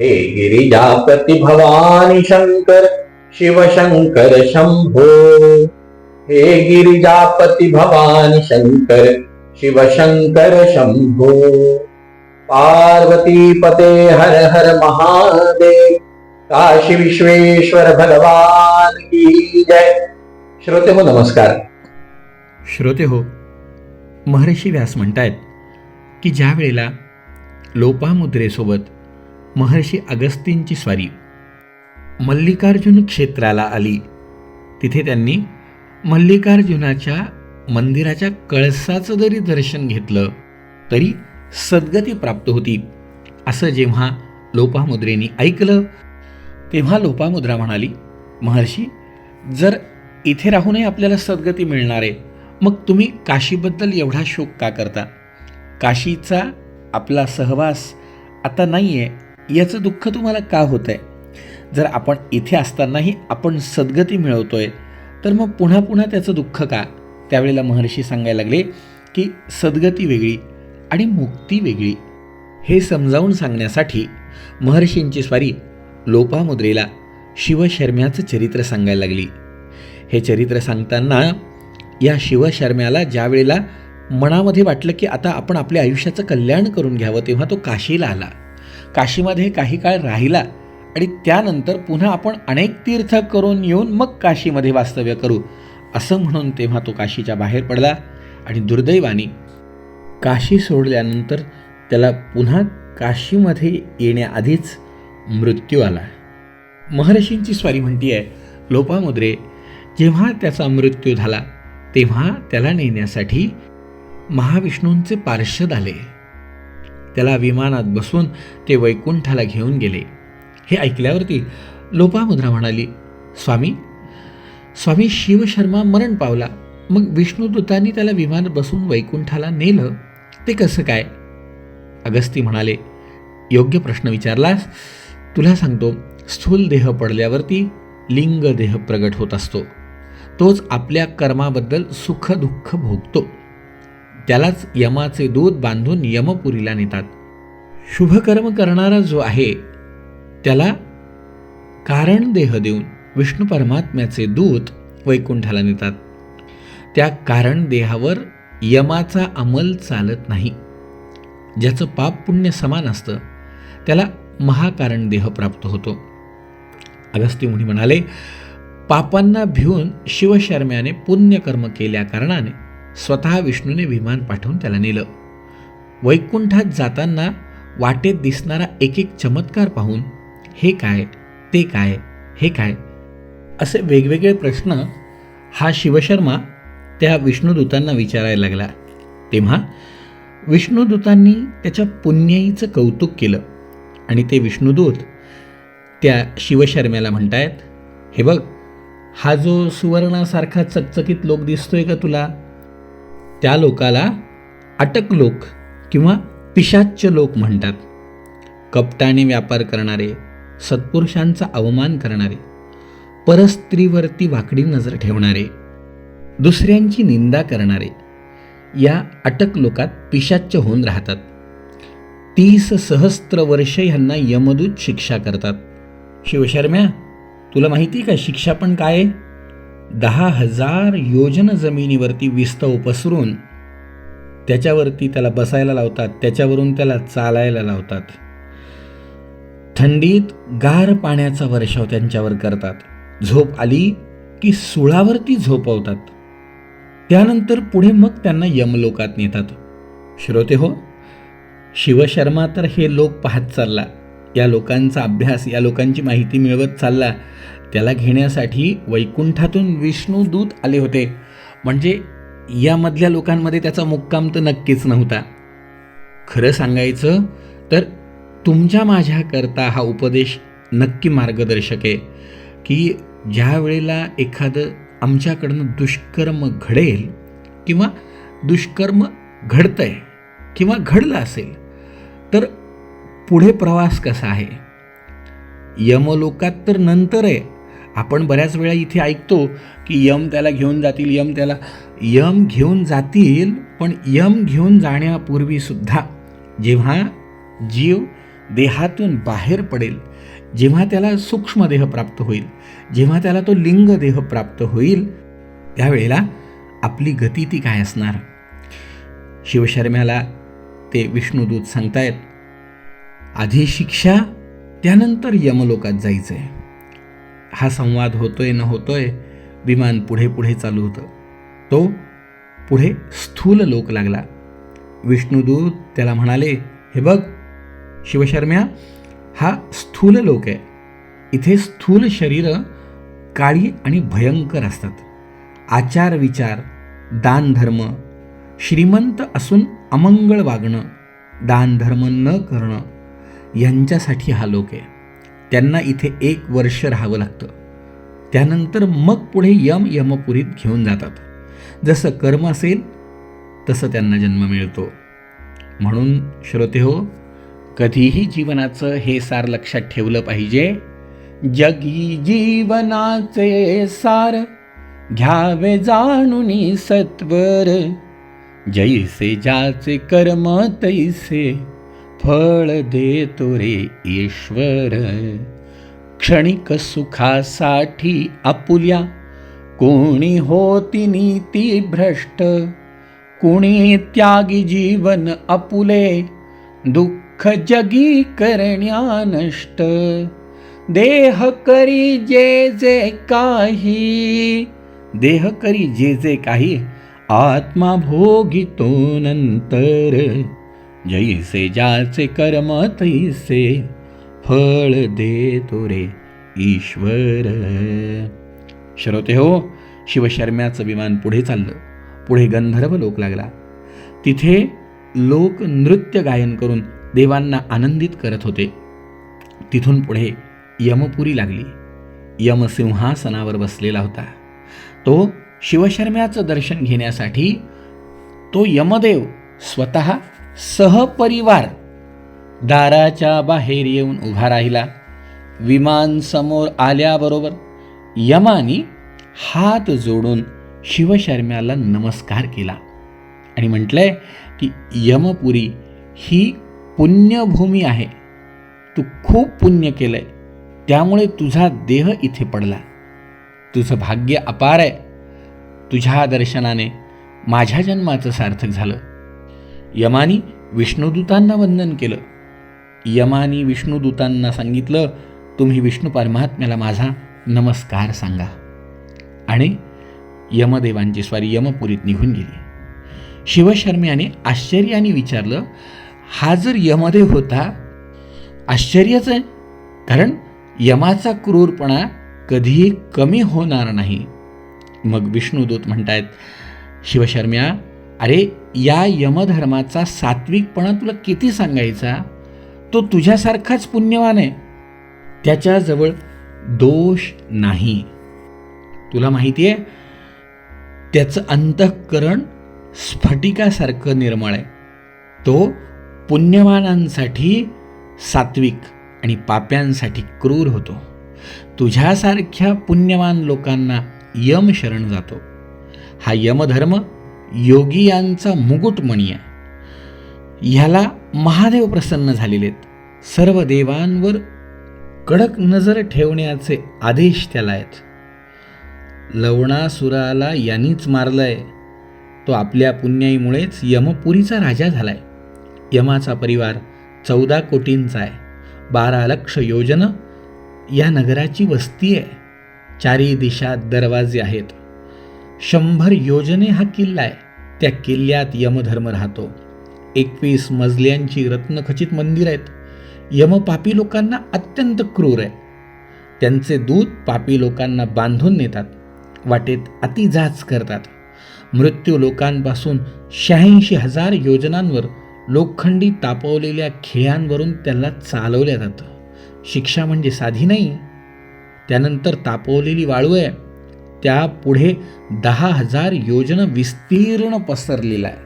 हे गिरिजापती भवानी शंकर शिवशंकर शंभो हे गिरिजापती भवानी शंकर शिवशंकर शंभो पार्वती पते हर हर महादेव काशी विश्वेश्वर भगवान की जय। श्रोते हो नमस्कार। श्रोते हो महर्षी व्यास म्हणतायत की ज्या वेळेला लोपामुद्रेसोबत महर्षी अगस्तींची स्वारी. मल्लिकार्जुन क्षेत्राला आली. तिथे त्यांनी मल्लिकार्जुनाच्या मंदिराच्या कळसाचं जरी दर्शन घेतलं तरी सद्गती प्राप्त होती. असं जेव्हा लोपामुद्रेनी ऐकलं तेव्हा लोपामुद्रा म्हणाली महर्षी जर इथे राहूनही आपल्याला सद्गती मिळणार आहे मग तुम्ही काशीबद्दल एवढा शोक का करता? काशीचा आपला सहवास आता नाही आहे याचं दुःख तुम्हाला का होतं आहे जर आपण इथे असतानाही आपण सद्गती मिळवतोय तर मग पुन्हा पुन्हा त्याचं दुःख का? त्यावेळेला महर्षी सांगायला लागले की सद्गती वेगळी आणि मुक्ती वेगळी. हे समजावून सांगण्यासाठी महर्षींची स्वारी लोपामुद्रेला शिवशर्म्याचं चरित्र सांगायला लागली. हे चरित्र सांगताना या शिवशर्म्याला ज्या वेळेला मनामध्ये वाटलं की आता आपण आपल्या आयुष्याचं कल्याण करून घ्यावं तेव्हा तो काशीला आला. काशीमध्ये काही काळ राहिला आणि त्यानंतर पुन्हा आपण अनेक तीर्थ करून येऊन मग काशीमध्ये वास्तव्य करू असं म्हणून तेव्हा तो काशीच्या बाहेर पडला आणि दुर्दैवाने काशी सोडल्यानंतर त्याला पुन्हा काशीमध्ये येण्याआधीच मृत्यू आला. महर्षींची स्वारी म्हणती आहे लोपामुद्रे जेव्हा त्याचा मृत्यू झाला तेव्हा त्याला नेण्यासाठी महाविष्णूंचे पार्षद आले. त्याला विमानात बसून ते वैकुंठाला घेऊन गेले. हे ऐकल्यावरती लोपामुद्रा म्हणाली स्वामी स्वामी शिवशर्मा मरण पावला. मग विष्णुदूतांनी त्याला विमानात बसून वैकुंठाला नेलं. ते कसं काय? अगस्ती म्हणाले योग्य प्रश्न विचारलास. तुला सांगतो स्थूल देह पडल्यावरती लिंग देह प्रगट होत असतो. तोच आपल्या कर्माबद्दल सुख दुःख भोगतो. त्यालाच यमाचे दूध बांधून यमपुरीला नेतात. शुभकर्म करणारा जो आहे त्याला कारण देह देऊन विष्णू परमात्म्याचे दूत वैकुंठाला नेतात. त्या कारण देहावर यमाचा अंमल चालत नाही. ज्याचं पाप पुण्य समान असतं त्याला महाकारण देह प्राप्त होतो. अगस्ती मुनी म्हणाले पापांना भिवून शिवशर्म्याने पुण्यकर्म केल्या कारणाने स्वतः विष्णूने विमान पाठवून त्याला नेलं. वैकुंठात जाताना वाटेत दिसणारा एक एक चमत्कार पाहून हे काय? ते काय? हे काय? असे वेगवेगळे प्रश्न हा शिवशर्मा त्या विष्णुदूतांना विचारायला लागला. तेव्हा विष्णुदूतांनी त्याच्या पुण्याईचं कौतुक केलं आणि ते विष्णुदूत त्या शिवशर्म्याला म्हणतायत हे बघ हा जो सुवर्णासारखा चकचकीत लोक दिसतोय का तुला? त्या लोकाला अटक लोक किंवा पिशाच्च लोक म्हणतात. कपटाने व्यापार करणारे सत्पुरुषांचा अवमान करणारे परस्त्रीवरती वाकडी नजर ठेवणारे दुसऱ्यांची निंदा करणारे या अटक लोकात पिशाच्च होऊन राहतात. तीस सहस्त्र वर्ष ह्यांना यमदूत शिक्षा करतात. शिवशर्म्या तुला माहिती का शिक्षा पण काय आहे? दहा हजार योजन जमिनीवरती विस्तव पसरून त्याच्यावरती त्याला बसायला लावतात त्याच्यावरून त्याला चालायला लावतात. थंडीत गार पाण्याचा वर्षाव त्यांच्यावर करतात. झोप आली की सुळावरती झोपवतात. त्यानंतर पुढे मग त्यांना यमलोकात नेतात. श्रोते हो शिवशर्मा तर हे लोक पाहत चालला. या लोकांचा अभ्यास या लोकांची माहिती मिळवत चालला त्याला घेण्यासाठी वैकुंठातून विष्णुदूत आले होते. म्हणजे यामधल्या लोकांमध्ये त्याचा मुक्काम तर नक्कीच नव्हता. खरं सांगायचं तर तुमच्या माझ्याकरता हा उपदेश नक्की मार्गदर्शक आहे की ज्या वेळेला एखादं आमच्याकडनं दुष्कर्म घडेल किंवा दुष्कर्म घडतंय किंवा घडलं असेल तर पुढे प्रवास कसा आहे? यमलोकात तर नंतर आहे. आपण बऱ्याच वेळा इथे ऐकतो की यम त्याला घेऊन जातील यम त्याला यम घेऊन जातील पण यम घेऊन जाण्यापूर्वी सुद्धा जेव्हा जीव देहातून बाहेर पडेल जेव्हा त्याला सूक्ष्म देह प्राप्त होईल जेव्हा त्याला तो लिंग देह प्राप्त होईल त्यावेळेला आपली गती ती काय असणार? शिवशर्म्याला ते विष्णुदूत सांगतायत आधी शिक्षा त्यानंतर यमलोकात जायचंय. हा संवाद होतोय न होतोय विमान पुढे पुढे चालू होतं. तो पुढे स्थूल लोक लागला. विष्णुदूत त्याला म्हणाले हे बघ शिवशर्म्या हा स्थूल लोक आहे. इथे स्थूल शरीर काळी आणि भयंकर असतात. आचार विचार दान धर्म श्रीमंत असून अमंगळ वागणं दान धर्म न करणं यांच्यासाठी हा लोक आहे. त्यांना इथे एक वर्ष राहावं लागतं. त्यानंतर मग पुढे यम यमपुरीत घेऊन जातात. जसं कर्म असेल तसं त्यांना जन्म मिळतो. म्हणून श्रोते हो कधीही जीवनाचं हे सार लक्षात ठेवलं पाहिजे. जगी जीवनाचे सार घ्यावे जाणून सत्वर. जैसे ज्याचे कर्म तैसे फळ देतो रे ईश्वर. क्षणिक सुखासाठी आपुल्या कोणी होती नीती भ्रष्ट? कुणी त्यागी जीवन अपुले दुःख जगी करण्या नष्ट? देह करी जे जे काही देह करी जे जे काही आत्मा भोगितो नंतर. जैसे ज्याचे कर्म तैसे फळ देतो रे ईश्वर. श्रोते हो शिवशर्म्याचं विमान पुढे चाललं. पुढे गंधर्व लोक लागला. तिथे लोक नृत्य गायन करून देवांना आनंदित करत होते. तिथून पुढे यमपुरी लागली. यमसिंहासनावर बसलेला होता. तो शिवशर्म्याचं दर्शन घेण्यासाठी तो यमदेव स्वतः सहपरिवार दाराच्या बाहेर येऊन उभा राहिला. विमान समोर आल्याबरोबर यमानी हात जोडून शिवशर्म्याला नमस्कार केला आणि म्हटलंय की यमपुरी ही पुण्यभूमी आहे. तू खूप पुण्य केलंय. त्यामुळे तुझा देह इथे पडला. तुझं भाग्य अपार आहे. तुझ्या दर्शनाने माझ्या जन्माचं सार्थक झालं. यमानी विष्णुदूतांना वंदन केलं. यमानी विष्णुदूतांना सांगितलं तुम्ही विष्णू परमात्म्याला माझा नमस्कार सांगा. आणि यमदेवांची स्वारी यमपुरीत निघून गेली. शिवशर्म्याने आश्चर्याने विचारलं हा जर यमदेव होता आश्चर्यच आहे. कारण यमाचा क्रूरपणा कधीही कमी होणार नाही. मग विष्णुदूत म्हणतायत शिवशर्म्या अरे या यमधर्माचा सात्विकपणा तुला किती सांगायचा? तो तुझ्यासारखाच पुण्यवान आहे. त्याच्याजवळ दोष नाही. तुला माहिती आहे त्याचं अंतःकरण स्फटिकासारखं निर्मळ आहे. तो पुण्यवानांसाठी सात्विक आणि पाप्यांसाठी क्रूर होतो. तुझ्यासारख्या पुण्यवान लोकांना यम शरण जातो. हा यमधर्म योगियांचा मुकुटमणी आहे ह्याला महादेव प्रसन्न झालेले आहेत. सर्व देवांवर कडक नजर ठेवण्याचे आदेश त्याला आहेत. लवणासुराला यांनीच मारलंय. तो आपल्या पुण्याईमुळेच यमपुरीचा राजा झालाय. यमाचा परिवार चौदा कोटींचा आहे. बारा लक्ष योजन या नगराची वस्ती आहे. चारी दिशा दरवाजे आहेत. शंभर योजने हा किल्ला आहे. त्या किल्ल्यात यमधर्म राहतो. एकवीस मजल्यांची रत्नखचित मंदिर आहेत. यम पापी लोकांना अत्यंत क्रूर आहे. त्यांचे दूत पापी लोकांना बांधून नेतात. वाटेत अतिजाच करतात. मृत्यू लोकांपासून शहाऐंशी हजार योजनांवर लोखंडी तापवलेल्या खिळ्यांवरून त्याला चालवल्या जातं. शिक्षा म्हणजे साधी नाही. त्यानंतर तापवलेली वाळू आहे. त्या पुढे दहा हजार योजन विस्तीर्ण पसरलेला आहे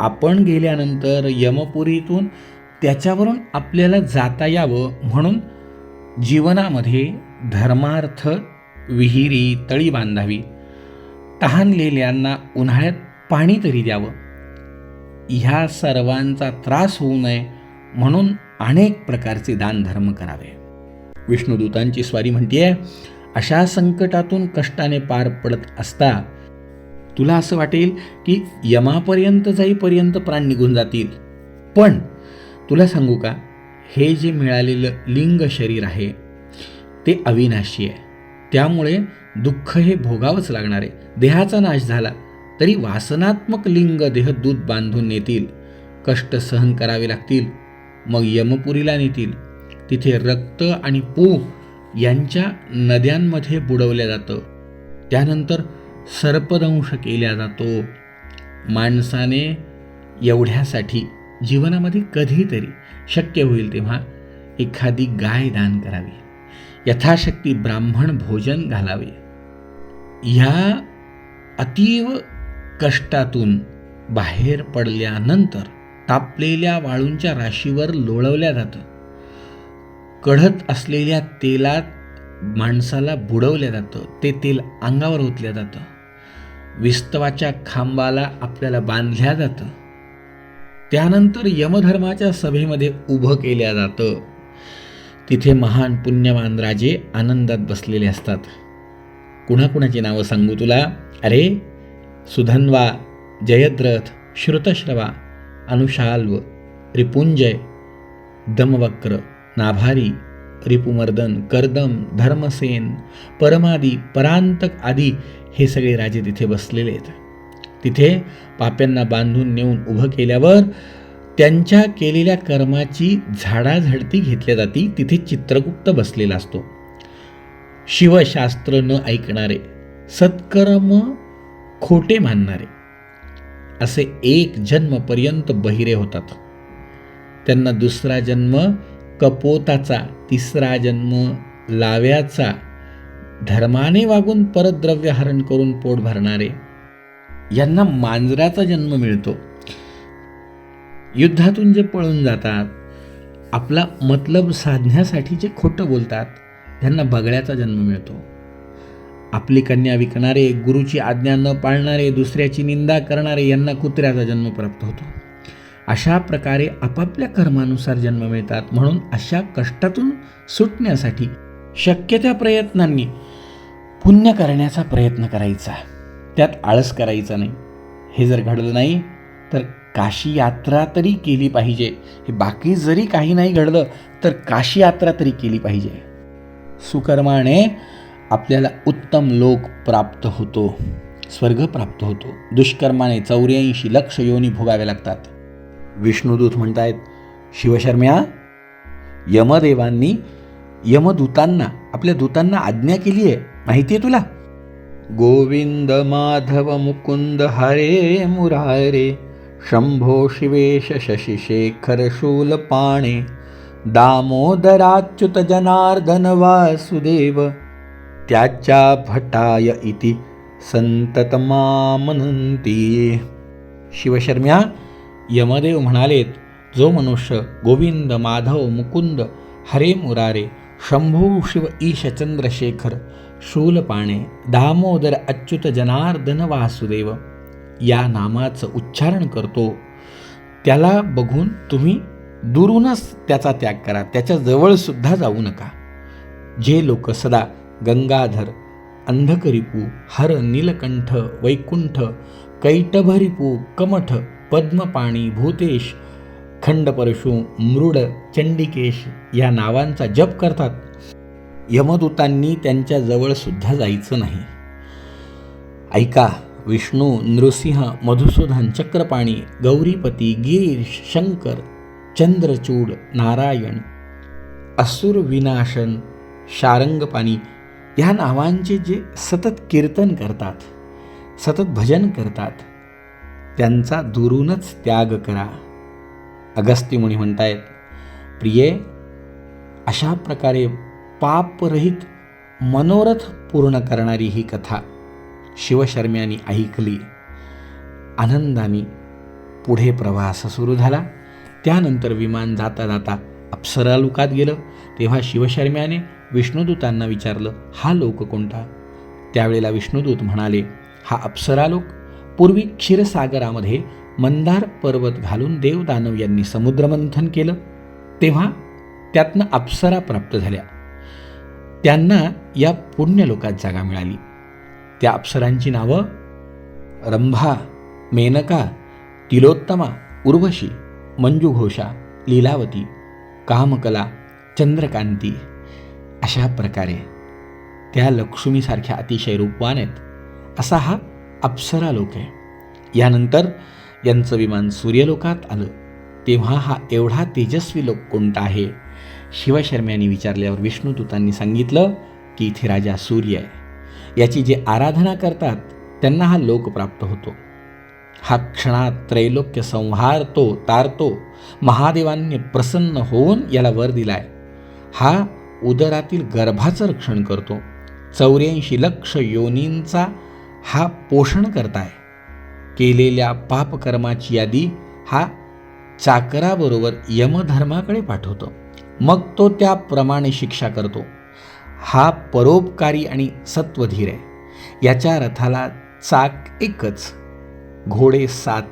आपण गेल्यानंतर यमपुरीतून त्याच्यावरून आपल्याला जाता यावं म्हणून जीवनामध्ये धर्मार्थ विहिरी तळी बांधावी तहानलेल्यांना उन्हाळ्यात पाणी तरी द्यावं. ह्या सर्वांचा त्रास होऊ नये म्हणून अनेक प्रकारचे दानधर्म करावे. विष्णुदूतांची स्वारी म्हणतीये अशा संकटातून कष्टाने पार पडत असता तुला असं वाटेल की यमापर्यंत जाईपर्यंत प्राण निघून जातील. पण तुला सांगू का हे जे मिळालेलं लिंग शरीर आहे ते अविनाशी आहे. त्यामुळे दुःख हे भोगावंच लागणार आहे. देहाचा नाश झाला तरी वासनात्मक लिंग देह दूध बांधून नेतील. कष्ट सहन करावे लागतील. मग यमपुरीला नेतील. तिथे रक्त आणि पू यांच्या नद्यांमध्ये बुडवल्या जातं. त्यानंतर सर्पदंश केल्या जातो. माणसाने एवढ्यासाठी जीवनामध्ये कधीतरी शक्य होईल तेव्हा एखादी गाय दान करावी. यथाशक्ती ब्राह्मण भोजन घालावे. ह्या अतीव कष्टातून बाहेर पडल्यानंतर तापलेल्या वाळूंच्या राशीवर लोळवल्या जातं. कढत असलेल्या तेलात माणसाला बुडवलं जातं. ते तेल अंगावर ओतलं जातं. विस्तवाच्या खांबाला आपल्याला बांधल्या जातं. त्यानंतर यमधर्माच्या सभेमध्ये उभं केल्या जातं. तिथे महान पुण्यवान राजे आनंदात बसलेले असतात. कुणाकुणाची नावं सांगू तुला? अरे सुधन्वा जयद्रथ श्रुतश्रवा अनुशाल्व रिपुंजय दमवक्र. नाभारी रिपुमर्दन कर्दम धर्मसेन परमादी परांतक आदी हे सगळे राजे तिथे बसलेले आहेत. तिथे पाप्यांना बांधून नेऊन उभं केल्यावर त्यांच्या केलेल्या कर्माची झाडाझडती घेतल्या जाती तिथे चित्रगुप्त बसलेला असतो. शिवशास्त्र न ऐकणारे सत्कर्म खोटे मानणारे असे एक जन्मपर्यंत बहिरे होतात. त्यांना दुसरा जन्म कपोताचा तिसरा जन्म लाव्याचा. धर्माने वागून परद्रव्य हरण करून पोट भरणारे. यांना मांजराचा जन्म मिळतो. युद्धातून जे पळून जातात आपला मतलब साधण्यासाठी जे खोटं बोलतात त्यांना बगड्याचा जन्म मिळतो. आपली कन्या विकणारे गुरुची आज्ञा न पाळणारे दुसऱ्याची निंदा करणारे यांना कुत्र्याचा जन्म प्राप्त होतो. अशा प्रकारे आपापल्या कर्मानुसार जन्म मिळतात. म्हणून अशा कष्टातून सुटण्यासाठी शक्य त्या प्रयत्नांनी पुण्य करण्याचा प्रयत्न करायचा. त्यात आळस करायचा नाही. हे जर घडलं नाही तर काशी यात्रा तरी केली पाहिजे. हे बाकी जरी काही नाही घडलं तर काशी यात्रा तरी केली पाहिजे. सुकर्माने आपल्याला उत्तम लोक प्राप्त होतो स्वर्ग प्राप्त होतो. दुष्कर्माने चौऱ्याऐंशी लक्ष योनी भोगाव्या लागतात. विष्णुदूत म्हणतायत शिवशर्म्या यमदेवांनी यमदूतांना आपल्या दूतांना आज्ञा केली आहे. माहिती आहे तुला? गोविंद माधव मुकुंद हरे मुरारे शंभो शिवेश शशिशेखर शूलपाणे दामोदराच्युत जनार्दन वासुदेव त्याच्या भटाय इति संतत मामनंती शिवशर्म्या यमदेव म्हणालेत जो मनुष्य गोविंद माधव मुकुंद हरे मुरारे शंभू शिव ईश चंद्रशेखर शूलपाणे दामोदर अच्युत जनार्दन वासुदेव या नामाचं उच्चारण करतो. त्याला बघून तुम्ही दुरूनच त्याचा त्याग करा. त्याच्या जवळसुद्धा जाऊ नका. जे लोक सदा गंगाधर अंधकरिपू हर नीलकंठ वैकुंठ कैटभरिपू कमठ पद्मपाणी भूतेश खंडपरशु मृड चंडिकेश या नावांचा जप करतात. यमदूतांनी त्यांच्या जवळ सुद्धा जायचं नाही. ऐका विष्णू नृसिंह मधुसूदन चक्रपाणी गौरीपती गिरीश शंकर चंद्रचूड नारायण असुर विनाशन शारंगपाणी ह्या नावांचे जे सतत कीर्तन करतात सतत भजन करतात त्यांचा दुरूनच त्याग करा. अगस्त्य मुनी म्हणतायत प्रिये अशा प्रकारे पापरहित मनोरथ पूर्ण करणारी ही कथा शिवशर्म्याने ऐकली. आनंदाने पुढे प्रवास सुरू झाला. त्यानंतर विमान जाता जाता अप्सरालोकात गेलं. तेव्हा शिवशर्म्याने विष्णुदूतांना विचारलं हा लोक कोणता? त्यावेळेला विष्णुदूत म्हणाले हा अप्सरालोक पूर्वी क्षीरसागरामध्ये मंदार पर्वत घालून देवदानव यांनी समुद्रमंथन केलं. तेव्हा त्यातनं अप्सरा प्राप्त झाल्या. त्यांना या पुण्यलोकात जागा मिळाली. त्या अप्सरांची नावं रंभा मेनका तिलोत्तमा उर्वशी मंजुघोषा लीलावती कामकला चंद्रकांती अशा प्रकारे त्या लक्ष्मीसारख्या अतिशय रूपवान आहेत. असा हा अप्सरा लोक आहे. यानंतर यांचं विमान सूर्यलोकात आलं. तेव्हा हा एवढा तेजस्वी लोक कोणता आहे? शिवशर्म्यांनी विचारल्यावर विष्णुदूतांनी सांगितलं की इथे राजा सूर्य आहे. याची जे आराधना करतात त्यांना हा लोक प्राप्त होतो. हा क्षणात त्रैलोक्य संहारतो तारतो महादेवांनी प्रसन्न होऊन याला वर दिलाय. हा उदरातील गर्भाचं रक्षण करतो. चौऱ्याऐंशी लक्ष योनींचा हा पोषण करताय. केलेल्या पापकर्माची यादी हा चाकराबरोबर यमधर्माकडे पाठवतो. मग तो त्याप्रमाणे शिक्षा करतो. हा परोपकारी आणि सत्वधीर आहे. याच्या रथाला चाक एकच. घोडे सात.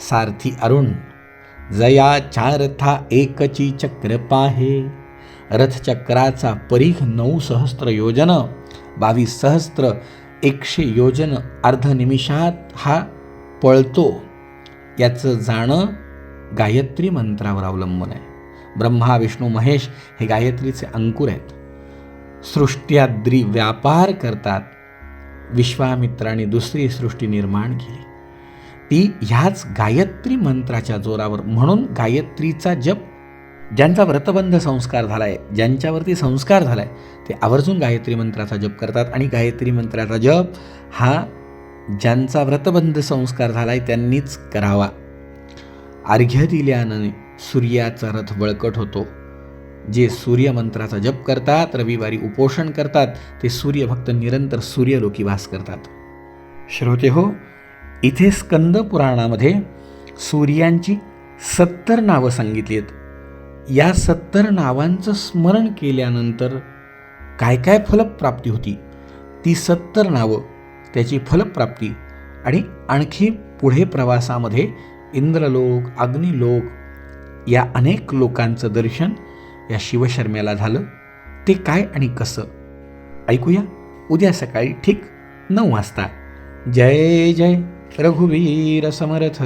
सारथी अरुण. जया चारथा एकची चक्र पाहे रथचक्राचा परीघ नऊ सहस्त्र योजन. बावीस सहस्त्र एकशे योजन अर्ध निमिषात हा पळतो. याचं जाणं गायत्री मंत्रावर अवलंबून आहे. ब्रह्मा विष्णू महेश हे गायत्रीचे अंकुर आहेत. सृष्ट्याद्री व्यापार करतात. विश्वामित्राने दुसरी सृष्टी निर्माण केली. ती ह्याच गायत्री मंत्राच्या जोरावर म्हणून गायत्रीचा जप ज्यांचा व्रतबंध संस्कार झालाय ज्यांच्यावरती संस्कार झालाय ते आवर्जून गायत्री मंत्राचा जप करतात. आणि गायत्री मंत्राचा जप हा ज्यांचा व्रतबंध संस्कार झालाय त्यांनीच करावा. अर्घ्य दिल्यानं सूर्याचा रथ बळकट होतो. जे सूर्यमंत्राचा जप करतात रविवारी उपोषण करतात ते सूर्यभक्त निरंतर सूर्यलोकी वास करतात. श्रोते हो इथे स्कंद पुराणामध्ये सूर्यांची सत्तर नावं सांगितली आहेत. या सत्तर नावांचं स्मरण केल्यानंतर काय काय फलप्राप्ती होती? ती सत्तर नावं त्याची फलप्राप्ती आणि आणखी पुढे प्रवासामध्ये इंद्रलोक अग्निलोक या अनेक लोकांचं दर्शन या शिवशर्म्याला झालं. ते काय आणि कसं? ऐकूया उद्या सकाळी ठीक नऊ वाजता. जय जय रघुवीर समर्थ.